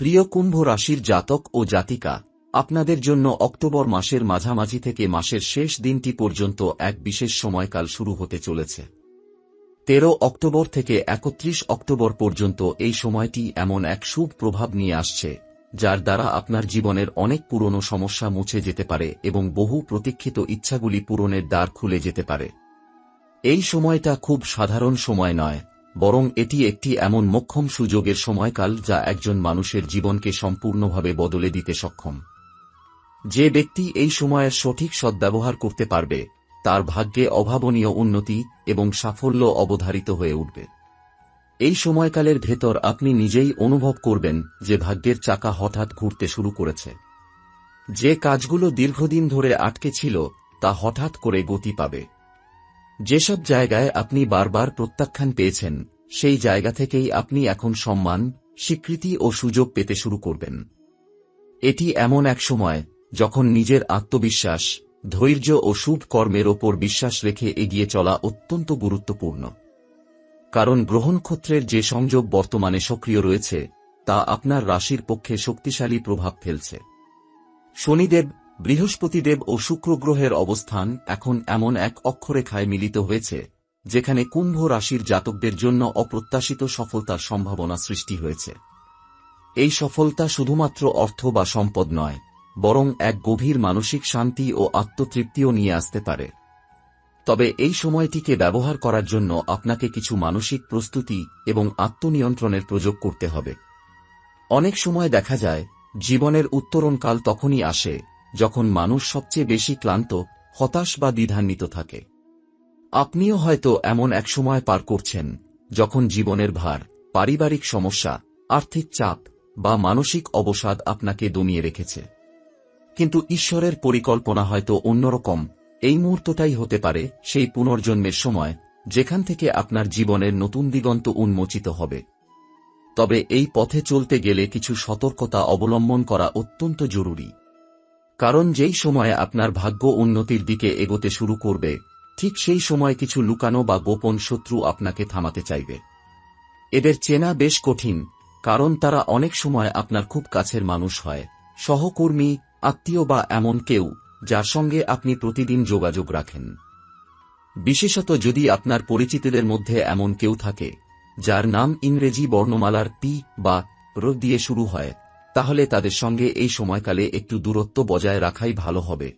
প্রিয় কুম্ভ রাশির জাতক ও জাতিকা, আপনাদের জন্য অক্টোবর মাসের মাঝামাঝি থেকে মাসের শেষ দিনটি পর্যন্ত এক বিশেষ সময়কাল শুরু হতে চলেছে। তেরো অক্টোবর থেকে একত্রিশ অক্টোবর পর্যন্ত এই সময়টি এমন এক শুভ প্রভাব নিয়ে আসছে, যার দ্বারা আপনার জীবনের অনেক পুরনো সমস্যা মুছে যেতে পারে এবং বহু প্রতীক্ষিত ইচ্ছাগুলি পূরণের দ্বার খুলে যেতে পারে। এই সময়টা খুব সাধারণ সময় নয় বরং এটি একটি এমন মক্ষম সুযোগের সময়কাল যা একজন মানুষের জীবনকে সম্পূর্ণভাবে বদলে দিতে সক্ষম। যে ব্যক্তি এই সময়ের সঠিক সদ্ব্যবহার করতে পারবে, তার ভাগ্যে অভাবনীয় উন্নতি এবং সাফল্য অবধারিত হয়ে উঠবে। এই সময়কালের ভেতর আপনি নিজেই অনুভব করবেন যে ভাগ্যের চাকা হঠাৎ ঘুরতে শুরু করেছে। যে কাজগুলো দীর্ঘদিন ধরে আটকে ছিল, তা হঠাৎ করে গতি পাবে। যেসব জায়গায় আপনি বারবার প্রত্যাখ্যান পেয়েছেন, সেই জায়গা থেকেই আপনি এখন সম্মান, স্বীকৃতি ও সুযোগ পেতে শুরু করবেন। এটি এমন এক সময়, যখন নিজের আত্মবিশ্বাস, ধৈর্য ও শুভ কর্মের ওপর বিশ্বাস রেখে এগিয়ে চলা অত্যন্ত গুরুত্বপূর্ণ। কারণ গ্রহণক্ষত্রের যে সংযোগ বর্তমানে সক্রিয় রয়েছে, তা আপনার রাশির পক্ষে শক্তিশালী প্রভাব ফেলছে। শনিদেব বৃহস্পতিদেব ও শুক্র গ্রহের অবস্থান এখন এমন এক অক্ষরেখায় মিলিত হয়েছে, যেখানে কুম্ভ রাশির জাতকদের জন্য অপ্রত্যাশিত সফলতার সম্ভাবনা সৃষ্টি হয়েছে। এই সফলতা শুধুমাত্র অর্থ বা সম্পদ নয়, বরং এক গভীর মানসিক শান্তি ও আত্মতৃপ্তিও নিয়ে আসতে পারে। তবে এই সময়টিকে ব্যবহার করার জন্য আপনাকে কিছু মানসিক প্রস্তুতি এবং আত্মনিয়ন্ত্রণের প্রযোগ করতে হবে। অনেক সময় দেখা যায়, জীবনের উত্তরণকাল তখনই আসে যখন মানুষ সবচেয়ে বেশি ক্লান্ত, হতাশ বা দ্বিধান্বিত থাকে। আপনিও হয়তো এমন এক সময় পার করছেন, যখন জীবনের ভার, পারিবারিক সমস্যা, আর্থিক চাপ বা মানসিক অবসাদ আপনাকে দমিয়ে রেখেছে। কিন্তু ঈশ্বরের পরিকল্পনা হয়তো অন্যরকম। এই মুহূর্তটাই হতে পারে সেই পুনর্জন্মের সময়, যেখান থেকে আপনার জীবনের নতুন দিগন্ত উন্মোচিত হবে। তবে এই পথে চলতে গেলে কিছু সতর্কতা অবলম্বন করা অত্যন্ত জরুরি। কারণ যেই সময়ে আপনার ভাগ্য উন্নতির দিকে এগোতে শুরু করবে, ঠিক সেই সময় কিছু লুকানো বা গোপন শত্রু আপনাকে থামাতে চাইবে। এদের চেনা বেশ কঠিন, কারণ তারা অনেক সময় আপনার খুব কাছের মানুষ হয়, সহকর্মী, আত্মীয় বা এমন কেউ, যার সঙ্গে আপনি প্রতিদিন যোগাযোগ রাখেন। বিশেষত যদি আপনার পরিচিতদের মধ্যে এমন কেউ থাকে, যার নাম ইংরেজি বর্ণমালার পি বা র দিয়ে শুরু হয় তাহলে তাদের সঙ্গে এই সময়কালে একটু দূরত্ব বজায় রাখাই ভালো হবে।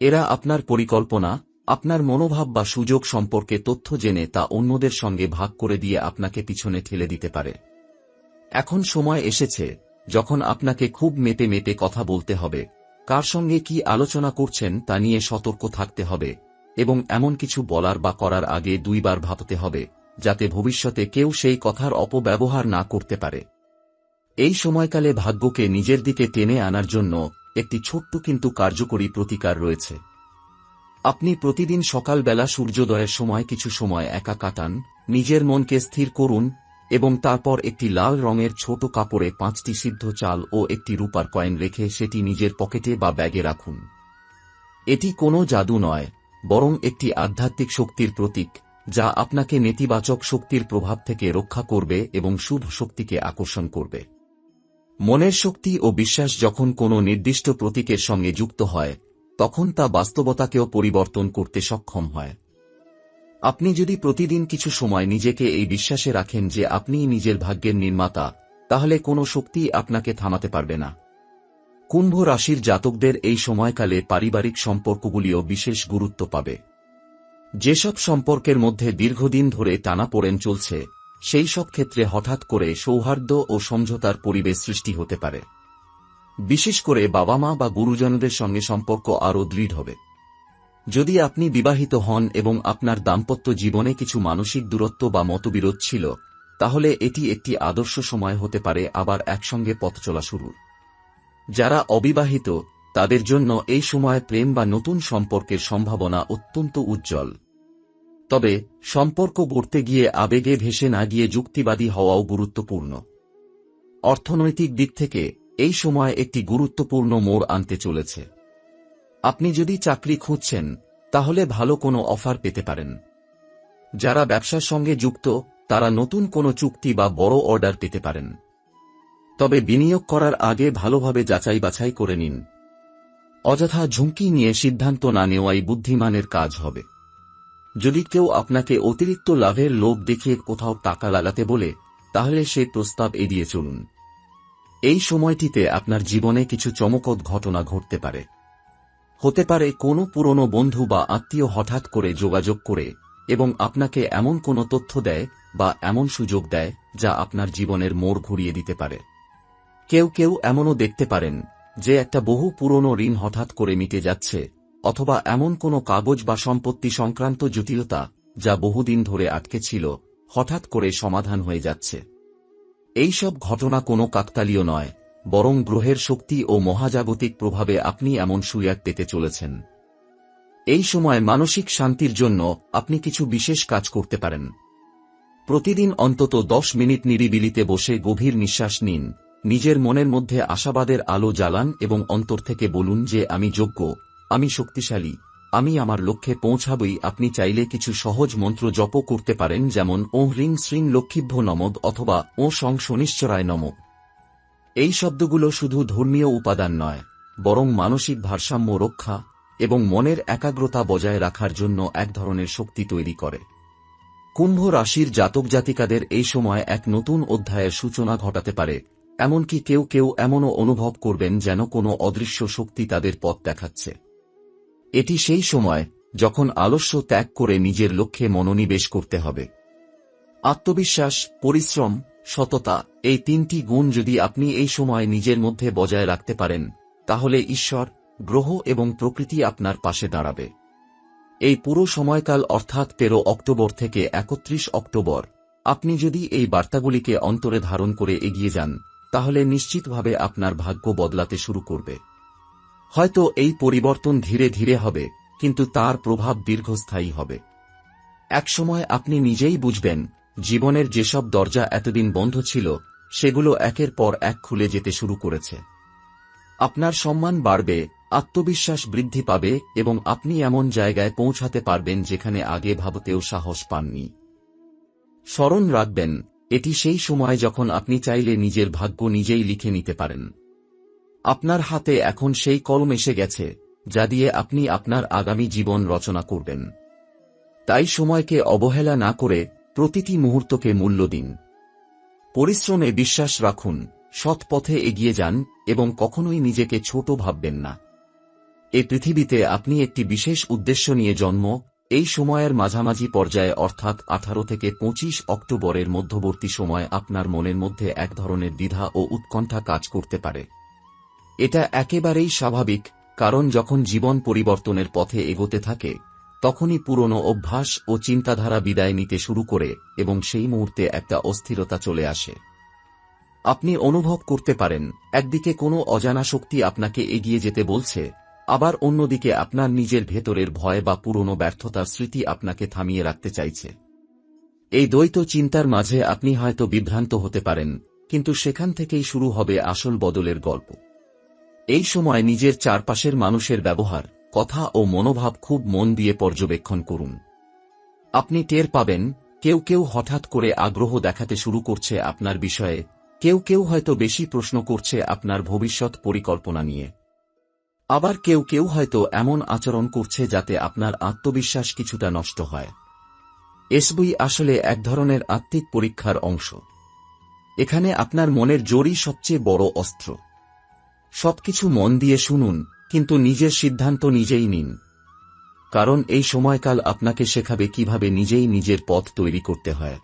এরা আপনার পরিকল্পনা, আপনার মনোভাব বা সুযোগ সম্পর্কে তথ্য জেনে তা অন্যদের সঙ্গে ভাগ করে দিয়ে আপনাকে পিছনে ঠেলে দিতে পারে। এখন সময় এসেছে, যখন আপনাকে খুব মেপে মেপে কথা বলতে হবে, কার সঙ্গে কি আলোচনা করছেন তা নিয়ে সতর্ক থাকতে হবে, এবং এমন কিছু বলার বা করার আগে দুইবার ভাবতে হবে, যাতে ভবিষ্যতে কেউ সেই কথার অপব্যবহার না করতে পারে। এই সময়কালে ভাগ্যকে নিজের দিকে টেনে আনার জন্য একটি ছোট্ট কিন্তু কার্যকরী প্রতিকার রয়েছে। আপনি প্রতিদিন সকালবেলা সূর্যোদয়ের সময় কিছু সময় একা কাটান, নিজের মনকে স্থির করুন, এবং তারপর একটি লাল রঙের ছোট কাপড়ে পাঁচটি সিদ্ধ চাল ও একটি রূপার কয়েন রেখে সেটি নিজের পকেটে বা ব্যাগে রাখুন। এটি কোনো জাদু নয়, বরং একটি আধ্যাত্মিক শক্তির প্রতীক, যা আপনাকে নেতিবাচক শক্তির প্রভাব থেকে রক্ষা করবে এবং শুভ শক্তিকে আকর্ষণ করবে। মনের শক্তি ও বিশ্বাস যখন কোনো নির্দিষ্ট প্রতীকের সঙ্গে যুক্ত হয়, তখন তা বাস্তবতাকেও পরিবর্তন করতে সক্ষম হয়। আপনি যদি প্রতিদিন কিছু সময় নিজেকে এই বিশ্বাসে রাখেন যে আপনিই নিজের ভাগ্যের নির্মাতা, তাহলে কোনো শক্তি আপনাকে থামাতে পারবে না। কুম্ভ রাশির জাতকদের এই সময়কালে পারিবারিক সম্পর্কগুলিও বিশেষ গুরুত্ব পাবে। যেসব সম্পর্কের মধ্যে দীর্ঘদিন ধরে টানাপোড়েন চলছে সেই সব ক্ষেত্রে হঠাৎ করে সৌহার্দ্য ও সমঝোতার পরিবেশ সৃষ্টি হতে পারে। বিশেষ করে বাবা মা বা গুরুজনদের সঙ্গে সম্পর্ক আরও দৃঢ় হবে। যদি আপনি বিবাহিত হন এবং আপনার দাম্পত্য জীবনে কিছু মানসিক দূরত্ব বা মতবিরোধ ছিল, তাহলে এটি একটি আদর্শ সময় হতে পারে আবার একসঙ্গে পথ চলা শুরুর যারা অবিবাহিত, তাদের জন্য এই সময় প্রেম বা নতুন সম্পর্কের সম্ভাবনা অত্যন্ত উজ্জ্বল। তবে, সম্পর্ক গড়তে গিয়ে আবেগে ভেসে না গিয়ে যুক্তিবাদী হওয়াও গুরুত্বপূর্ণ। অর্থনৈতিক দিক থেকে, এই সময় একটি গুরুত্বপূর্ণ মোড় আনতে চলেছে। আপনি যদি চাকরি খুঁজছেন, তাহলে ভালো কোনো অফার পেতে পারেন। যারা ব্যবসার সঙ্গে যুক্ত, তারা নতুন কোনো চুক্তি বা বড় অর্ডার পেতে পারেন। তবে বিনিয়োগ করার আগে ভালোভাবে যাচাই বাছাই করে নিন। অযথা ঝুঁকি নিয়ে সিদ্ধান্ত না নেওয়াই বুদ্ধিমানের কাজ হবে। যদি কেউ আপনাকে অতিরিক্ত লাভের লোভ দেখিয়ে কোথাও টাকা লাগাতে বলে, তাহলে সে প্রস্তাব এড়িয়ে চলুন। এই সময়টিতে আপনার জীবনে কিছু চমকদ ঘটনা ঘটতে পারে। হতে পারে কোনো পুরনো বন্ধু বা আত্মীয় হঠাৎ করে যোগাযোগ করে এবং আপনাকে এমন কোনো তথ্য দেয় বা এমন সুযোগ দেয় যা আপনার জীবনের মোড় ঘুরিয়ে দিতে পারে। কেউ কেউ এমনও দেখতে পারেন যে একটা বহু পুরনো ঋণ হঠাৎ করে মিটে যাচ্ছে অথবা এমন কোনো কাগজ বা সম্পত্তি সংক্রান্ত জটিলতা যা বহুদিন ধরে আটকে ছিল, হঠাৎ করে সমাধান হয়ে যাচ্ছে। এই সব ঘটনা কোনো কাকতালীয় নয়, বরং গ্রহের শক্তি ও মহাজাগতিক প্রভাবে আপনি এমন সুয়াদ পেতে চলেছেন। এই সময় মানসিক শান্তির জন্য আপনি কিছু বিশেষ কাজ করতে পারেন। প্রতিদিন অন্তত দশ মিনিট নিরিবিলিতে বসে গভীর নিঃশ্বাস নিন, নিজের মনের মধ্যে আশাবাদের আলো জ্বালান এবং অন্তর থেকে বলুন যে, আমি যোগ্য। আমি শক্তিশালী। আমি আমার লক্ষ্যে পৌঁছাবই। আপনি চাইলে কিছু সহজ মন্ত্র জপ করতে পারেন, যেমন ও হ্রিং শ্রিং লক্ষ্মীভ্য নমদ অথবা, ও সং শনিশ্চরায় নম এই শব্দগুলো শুধু ধর্মীয় উপাদান নয়, বরং মানসিক ভারসাম্য রক্ষা এবং মনের একাগ্রতা বজায় রাখার জন্য এক ধরনের শক্তি তৈরি করে। কুম্ভ রাশির জাতক জাতিকাদের এই সময় এক নতুন অধ্যায়ের সূচনা ঘটাতে পারে, এমনকি কেউ কেউ এমনও অনুভব করবেন যেন কোনো অদৃশ্য শক্তি তাদের পথ দেখাচ্ছে। এটি সেই সময় যখন আলস্য ত্যাগ করে নিজের লক্ষ্যে মনোনিবেশ করতে হবে। আত্মবিশ্বাস, পরিশ্রম, সততা এই তিনটি গুণ যদি আপনি এই সময় নিজের মধ্যে বজায় রাখতে পারেন, তাহলে ঈশ্বর, গ্রহ এবং প্রকৃতি আপনার পাশে দাঁড়াবে। এই পুরো সময়কাল অর্থাৎ তেরো অক্টোবর থেকে একত্রিশ অক্টোবর, আপনি যদি এই বার্তাগুলিকে অন্তরে ধারণ করে এগিয়ে যান, তাহলে নিশ্চিতভাবে আপনার ভাগ্য বদলাতে শুরু করবে। হয়তো এই পরিবর্তন ধীরে ধীরে হবে, কিন্তু তার প্রভাব দীর্ঘস্থায়ী হবে। একসময় আপনি নিজেই বুঝবেন, জীবনের যেসব দরজা এতদিন বন্ধ ছিল, সেগুলো একের পর এক খুলে যেতে শুরু করেছে। আপনার সম্মান বাড়বে, আত্মবিশ্বাস বৃদ্ধি পাবে, এবং আপনি এমন জায়গায় পৌঁছাতে পারবেন যেখানে আগে ভাবতেও সাহস পাননি। স্মরণ রাখবেন, এটি সেই সময় যখন আপনি চাইলে নিজের ভাগ্য নিজেই লিখে নিতে পারেন। আপনার হাতে এখন সেই কলম এসে গেছে, যা দিয়ে আপনি আপনার আগামী জীবন রচনা করবেন। তাই সময়কে অবহেলা না করে প্রতিটি মুহূর্তকে মূল্য দিন। পরিশ্রমে বিশ্বাস রাখুন, সৎ পথে এগিয়ে যান এবং কখনোই নিজেকে ছোট ভাববেন না। এ পৃথিবীতে আপনি একটি বিশেষ উদ্দেশ্য নিয়ে জন্ম, এই সময়ের মাঝামাঝি পর্যায়ে অর্থাৎ আঠারো থেকে পঁচিশ অক্টোবরের মধ্যবর্তী সময় আপনার মনের মধ্যে এক ধরনের দ্বিধা ও উৎকণ্ঠা কাজ করতে পারে। এটা একেবারেই স্বাভাবিক, কারণ যখন জীবন পরিবর্তনের পথে এগোতে থাকে, তখনই পুরনো অভ্যাস ও চিন্তাধারা বিদায় নিতে শুরু করে এবং সেই মুহূর্তে একটা অস্থিরতা চলে আসে। আপনি অনুভব করতে পারেন, একদিকে কোনো অজানা শক্তি আপনাকে এগিয়ে যেতে বলছে, আবার অন্যদিকে আপনার নিজের ভেতরের ভয় বা পুরনো ব্যর্থতার স্মৃতি আপনাকে থামিয়ে রাখতে চাইছে। এই দ্বৈত চিন্তার মাঝে আপনি হয়তো বিভ্রান্ত হতে পারেন, কিন্তু সেখান থেকেই শুরু হবে আসল বদলের গল্প। এই সময় নিজের চারপাশের মানুষের ব্যবহার, কথা ও মনোভাব খুব মন দিয়ে পর্যবেক্ষণ করুন। আপনি টের পাবেন, কেউ কেউ হঠাৎ করে আগ্রহ দেখাতে শুরু করছে আপনার বিষয়ে, কেউ কেউ হয়তো বেশি প্রশ্ন করছে আপনার ভবিষ্যৎ পরিকল্পনা নিয়ে। আবার কেউ কেউ হয়তো এমন আচরণ করছে যাতে আপনার আত্মবিশ্বাস কিছুটা নষ্ট হয়। এসবই আসলে এক ধরনের আত্মিক পরীক্ষার অংশ। এখানে আপনার মনের জোরই সবচেয়ে বড় অস্ত্র। সবকিছু মন দিয়ে শুনুন, কিন্তু নিজের সিদ্ধান্ত নিজেই নিন। কারণ এই সময়কাল আপনাকে শেখাবে কীভাবে নিজেই নিজের পথ তৈরি করতে হয়।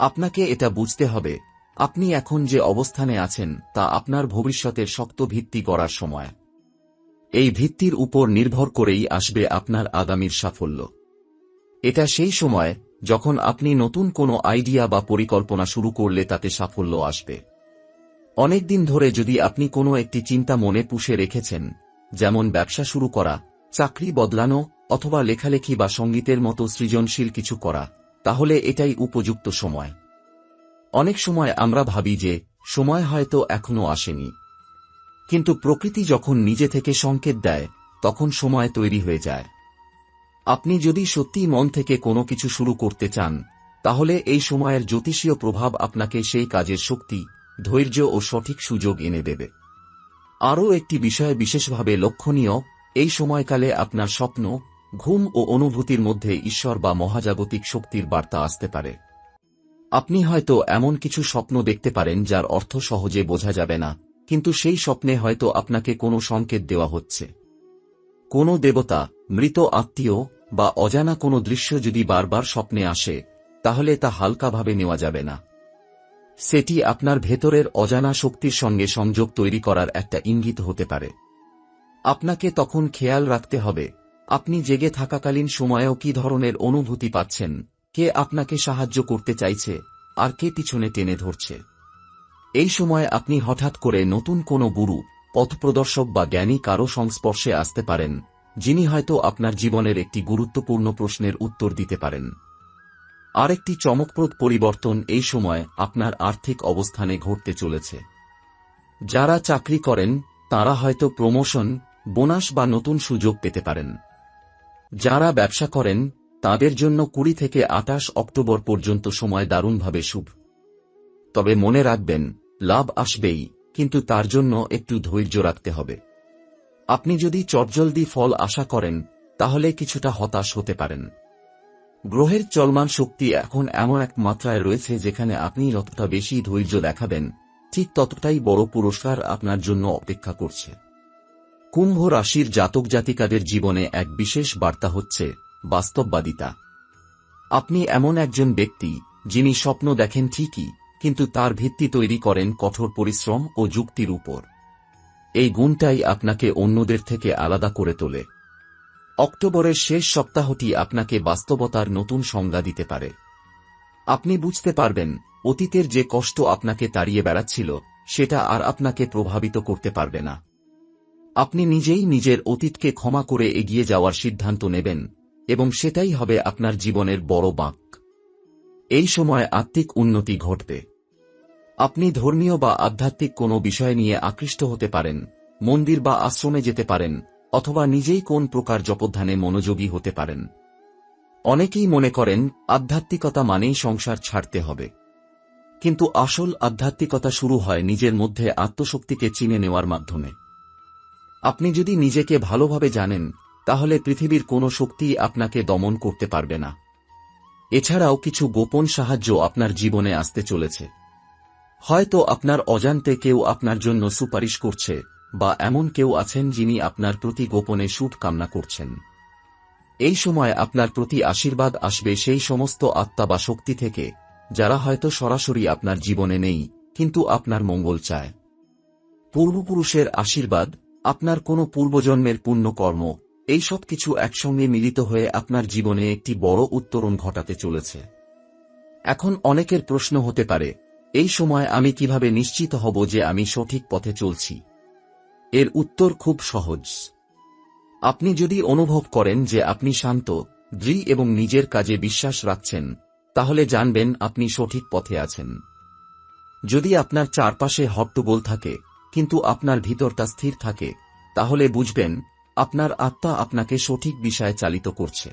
আপনাকে এটা বুঝতে হবে, আপনি এখন যে অবস্থানে আছেন, তা আপনার ভবিষ্যতের শক্ত ভিত্তি গড়ার সময়। এই ভিত্তির উপর নির্ভর করেই আসবে আপনার আগামীর সাফল্য। এটা সেই সময়, যখন আপনি নতুন কোনো আইডিয়া বা পরিকল্পনা শুরু করলে তাতে সাফল্য আসবে। অনেকদিন ধরে যদি আপনি কোনো একটি চিন্তা মনে পুষে রেখেছেন, যেমন ব্যবসা শুরু করা, চাকরি বদলানো, অথবা লেখালেখি বা সঙ্গীতের মতো সৃজনশীল কিছু করা, তাহলে এটাই উপযুক্ত সময়। অনেক সময় আমরা ভাবি যে, সময় হয়তো এখনও আসেনি। কিন্তু প্রকৃতি যখন নিজে থেকে সংকেত দেয়, তখন সময় তৈরি হয়ে যায়। আপনি যদি সত্যি মন থেকে কোনো কিছু শুরু করতে চান, তাহলে এই সময়ের জ্যোতিষীয় প্রভাব আপনাকে সেই কাজের শক্তি ধৈর্য ও সঠিক সুযোগ এনে দেবে। আরও একটি বিষয় বিশেষভাবে লক্ষণীয়, এই সময়কালে আপনার স্বপ্ন, ঘুম ও অনুভূতির মধ্যে ঈশ্বর বা মহাজাগতিক শক্তির বার্তা আসতে পারে। আপনি হয়তো এমন কিছু স্বপ্ন দেখতে পারেন যার অর্থ সহজে বোঝা যাবে না, কিন্তু সেই স্বপ্নে হয়তো আপনাকে কোনো সংকেত দেওয়া হচ্ছে। কোনো দেবতা, মৃত আত্মীয় বা অজানা কোনো দৃশ্য যদি বারবার স্বপ্নে আসে, তাহলে তা হালকাভাবে নেওয়া যাবে না। সেটি আপনার ভেতরের অজানা শক্তির সঙ্গে সংযোগ তৈরি করার একটা ইঙ্গিত হতে পারে। আপনাকে তখন খেয়াল রাখতে হবে, আপনি জেগে থাকাকালীন সময়েও কি ধরনের অনুভূতি পাচ্ছেন, কে আপনাকে সাহায্য করতে চাইছে, আর কে পিছনে টেনে ধরছে। এই সময় আপনি হঠাৎ করে নতুন কোনো গুরু, পথপ্রদর্শক বা জ্ঞানী কারও সংস্পর্শে আসতে পারেন, যিনি হয়তো আপনার জীবনের একটি গুরুত্বপূর্ণ প্রশ্নের উত্তর দিতে পারেন। আরেকটি চমকপ্রদ পরিবর্তন এই সময় আপনার আর্থিক অবস্থানে ঘটতে চলেছে। যারা চাকরি করেন, তারা হয়তো প্রমোশন, বোনাস বা নতুন সুযোগ পেতে পারেন। যারা ব্যবসা করেন, তাদের জন্য কুড়ি থেকে আটাশ অক্টোবর পর্যন্ত সময় দারুণভাবে শুভ। তবে মনে রাখবেন, লাভ আসবেই, কিন্তু তার জন্য একটু ধৈর্য রাখতে হবে। আপনি যদি চটজলদি ফল আশা করেন, তাহলে কিছুটা হতাশ হতে পারেন। গ্রহের চলমান শক্তি এখন এমন এক মাত্রায় রয়েছে যেখানে আপনি যতটা বেশি ধৈর্য দেখাবেন, ঠিক ততটাই বড় পুরস্কার আপনার জন্য অপেক্ষা করছে। কুম্ভ রাশির জাতক জাতিকাদের জীবনে এক বিশেষ বার্তা হচ্ছে বাস্তববাদিতা। আপনি এমন একজন ব্যক্তি যিনি স্বপ্ন দেখেন ঠিকই, কিন্তু তার ভিত্তি তৈরি করেন কঠোর পরিশ্রম ও যুক্তির উপর। এই গুণটাই আপনাকে অন্যদের থেকে আলাদা করে তোলে। অক্টোবরের শেষ সপ্তাহটি আপনাকে বাস্তবতার নতুন সংজ্ঞা দিতে পারে। আপনি বুঝতে পারবেন, অতীতের যে কষ্ট আপনাকে তাড়িয়ে বেড়াচ্ছিল, সেটা আর আপনাকে প্রভাবিত করতে পারবে না। আপনি নিজেই নিজের অতীতকে ক্ষমা করে এগিয়ে যাওয়ার সিদ্ধান্ত নেবেন, এবং সেটাই হবে আপনার জীবনের বড় বাঁক। এই সময় আত্মিক উন্নতি ঘটবে। আপনি ধর্মীয় বা আধ্যাত্মিক কোনো বিষয় নিয়ে আকৃষ্ট হতে পারেন, মন্দির বা আশ্রমে যেতে পারেন অথবা নিজেই কোন প্রকার জপধ্যানে মনোযোগী হতে পারেন। অনেকেই মনে করেন, আধ্যাত্মিকতা মানেই সংসার ছাড়তে হবে। কিন্তু আসল আধ্যাত্মিকতা শুরু হয় নিজের মধ্যে আত্মশক্তিকে চিনে নেওয়ার মাধ্যমে। আপনি যদি নিজেকে ভালোভাবে জানেন, তাহলে পৃথিবীর কোনো শক্তি আপনাকে দমন করতে পারবে না। এছাড়াও কিছু গোপন সাহায্য আপনার জীবনে আসতে চলেছে। হয়তো আপনার অজান্তে কেউ আপনার জন্য সুপারিশ করছে বা এমন কেউ আছেন যিনি আপনার প্রতি গোপনে সুট কামনা করছেন। এই সময় আপনার প্রতি আশীর্বাদ আসবে সেই সমস্ত আত্মা বা শক্তি থেকে, যারা হয়তো সরাসরি আপনার জীবনে নেই, কিন্তু আপনার মঙ্গল চায়। পূর্বপুরুষের আশীর্বাদ, আপনার কোনো পূর্বজন্মের পুণ্যকর্ম, এই সব কিছু একসঙ্গে মিলিত হয়ে আপনার জীবনে একটি বড় উত্তরণ ঘটাতে চলেছে। এখন অনেকের প্রশ্ন হতে পারে, এই সময় আমি কীভাবে নিশ্চিত হব যে আমি সঠিক পথে চলছি? এর উত্তর খুব সহজ। আপনি যদি অনুভব করেন যে আপনি শান্ত, দৃঢ় এবং নিজের কাজে বিশ্বাস রাখছেন, তাহলে জানবেন আপনি সঠিক পথে আছেন। যদি আপনার চারপাশে হট্টগোল থাকে, কিন্তু আপনার ভিতরটা স্থির থাকে, তাহলে বুঝবেন আপনার আত্মা আপনাকে সঠিক বিষয়ে চালিত করছে।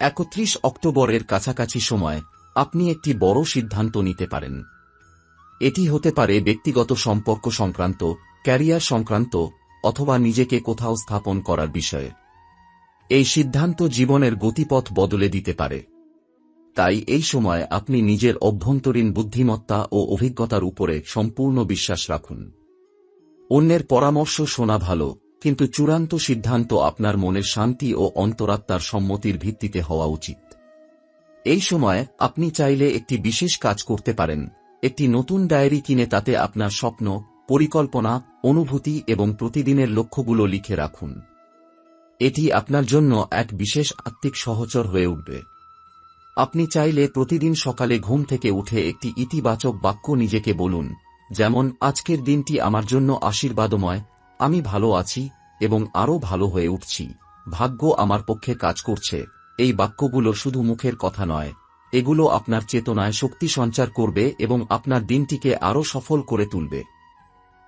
একত্রিশ অক্টোবরের কাছাকাছি সময় আপনি একটি বড় সিদ্ধান্ত নিতে পারেন। এটি হতে পারে ব্যক্তিগত সম্পর্ক সংক্রান্ত ক্যারিয়ার সংক্রান্ত অথবা নিজেকে কোথাও স্থাপন করার বিষয়ে। এই সিদ্ধান্ত জীবনের গতিপথ বদলে দিতে পারে। তাই এই সময় আপনি নিজের অভ্যন্তরীণ বুদ্ধিমত্তা ও অভিজ্ঞতার উপরে সম্পূর্ণ বিশ্বাস রাখুন। অন্যের পরামর্শ শোনা ভালো, কিন্তু চূড়ান্ত সিদ্ধান্ত আপনার মনের শান্তি ও অন্তরাত্মার সম্মতির ভিত্তিতে হওয়া উচিত। এই সময় আপনি চাইলে একটি বিশেষ কাজ করতে পারেন, একটি নতুন ডায়েরি কিনে তাতে আপনার স্বপ্ন, পরিকল্পনা অনুভূতি এবং প্রতিদিনের লক্ষ্যগুলো লিখে রাখুন। এটি আপনার জন্য এক বিশেষ আত্মিক সহচর হয়ে উঠবে। আপনি চাইলে প্রতিদিন সকালে ঘুম থেকে উঠে একটি ইতিবাচক বাক্য নিজেকে বলুন, যেমন, আজকের দিনটি আমার জন্য আশীর্বাদময়, আমি ভালো আছি এবং আরও ভালো হয়ে উঠছি, ভাগ্য আমার পক্ষে কাজ করছে। এই বাক্যগুলো শুধু মুখের কথা নয়, এগুলো আপনার চেতনায় শক্তি সঞ্চার করবে এবং আপনার দিনটিকে আরও সফল করে তুলবে।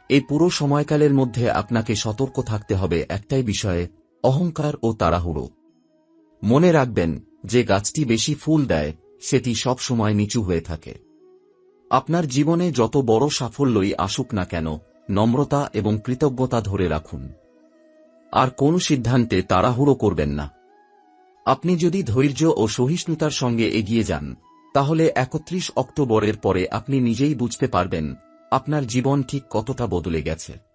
এই পুরো সময়কালের মধ্যে আপনাকে সতর্ক থাকতে হবে একটাই বিষয়ে, অহংকার ও তাড়াহুড়ো। মনে রাখবেন, যে গাছটি বেশি ফুল দেয়, সেটি সব সময় নিচু হয়ে থাকে। আপনার জীবনে যত বড় সাফল্যই আসুক না কেন, নম্রতা এবং কৃতজ্ঞতা ধরে রাখুন। আর কোন সিদ্ধান্তে তাড়াহুড়ো করবেন না। আপনি যদি ধৈর্য ও সহিষ্ণুতার সঙ্গে এগিয়ে যান, তাহলে একত্রিশ অক্টোবরের পরে আপনি নিজেই বুঝতে পারবেন আপনার জীবন ঠিক কতটা বদলে গেছে?